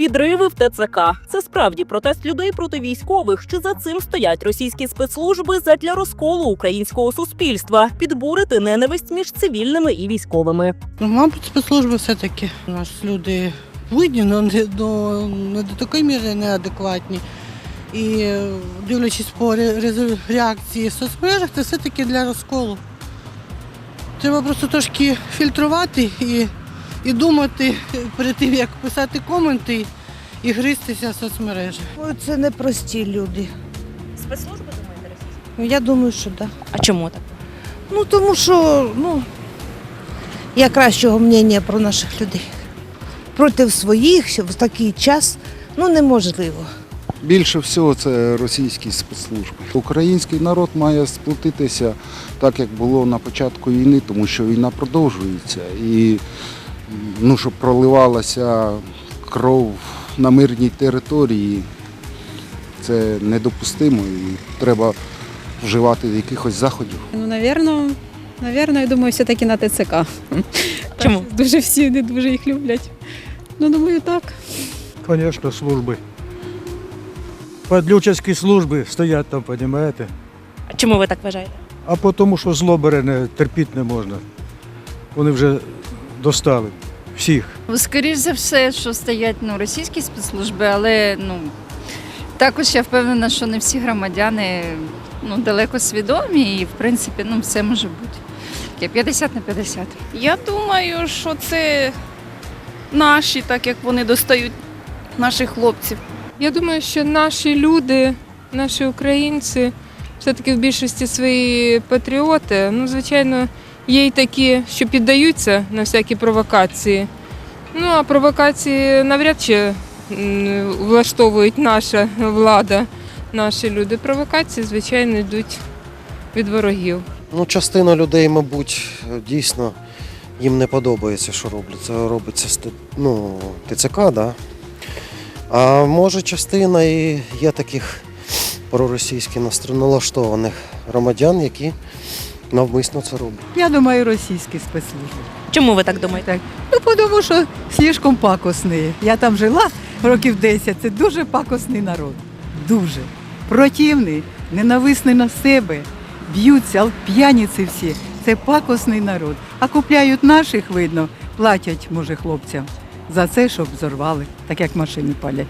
Підриви в ТЦК. Це справді протест людей проти військових. Чи за цим стоять російські спецслужби задля розколу українського суспільства, підбурити ненависть між цивільними і військовими? Ну, мабуть, спецслужби все-таки. У нас люди видні, але не до, не до такої міри неадекватні. І дивлячись по реакції в соцмережах, це все-таки для розколу. Треба просто трошки фільтрувати і, і думати перед тим, як писати коменти і гристися в соцмережах. Це непрості люди. Спецслужби думаєте російські? Ну, Я думаю, що так. А чому так? Ну тому що ну, я кращого мнення про наших людей. Проти своїх що в такий час ну неможливо. Більше всього це російські спецслужби. Український народ має сплотитися так, як було на початку війни, тому що війна продовжується. І ну, щоб проливалася кров на мирній території, це недопустимо і треба вживати якихось заходів. Ну, навірно, навірно, я думаю, все-таки на ТЦК. Чому? Так, Дуже всі не дуже їх люблять. Ну, думаю, так. Конечно, служби. Подлючацькі служби стоять там, розумієте? А чому ви так вважаєте? А тому, що злобери не терпіти не можна. Вони вже достали всіх. Ну, Скоріш за все, що стоять ну, російські спецслужби, але ну, також я впевнена, що не всі громадяни ну, далеко свідомі і, в принципі, ну, все може бути. Таке 50 на 50. Я думаю, що це наші, так як вони достають наших хлопців. Я думаю, що наші люди, наші українці, все-таки в більшості свої патріоти. Ну, звичайно, є й такі, що піддаються на всякі провокації. Ну, а провокації навряд чи влаштовують наша влада, наші люди. Провокації, звичайно, йдуть від ворогів. Ну, частина людей, мабуть, дійсно їм не подобається, що роблять. Це робиться ну, ТЦК, да? А може частина і є таких проросійськи налаштованих громадян, які навмисно це роблять. Я думаю, російські спецслужби. Чому ви так думаєте? Ну, тому що слишком пакосний. Я там жила років 10, це дуже пакосний народ. Дуже. Противний, ненависний на себе, б'ються, п'яниці всі. Це пакосний народ. А купляють наших, видно, платять, може, хлопцям за це, щоб зорвали, так як машини палять.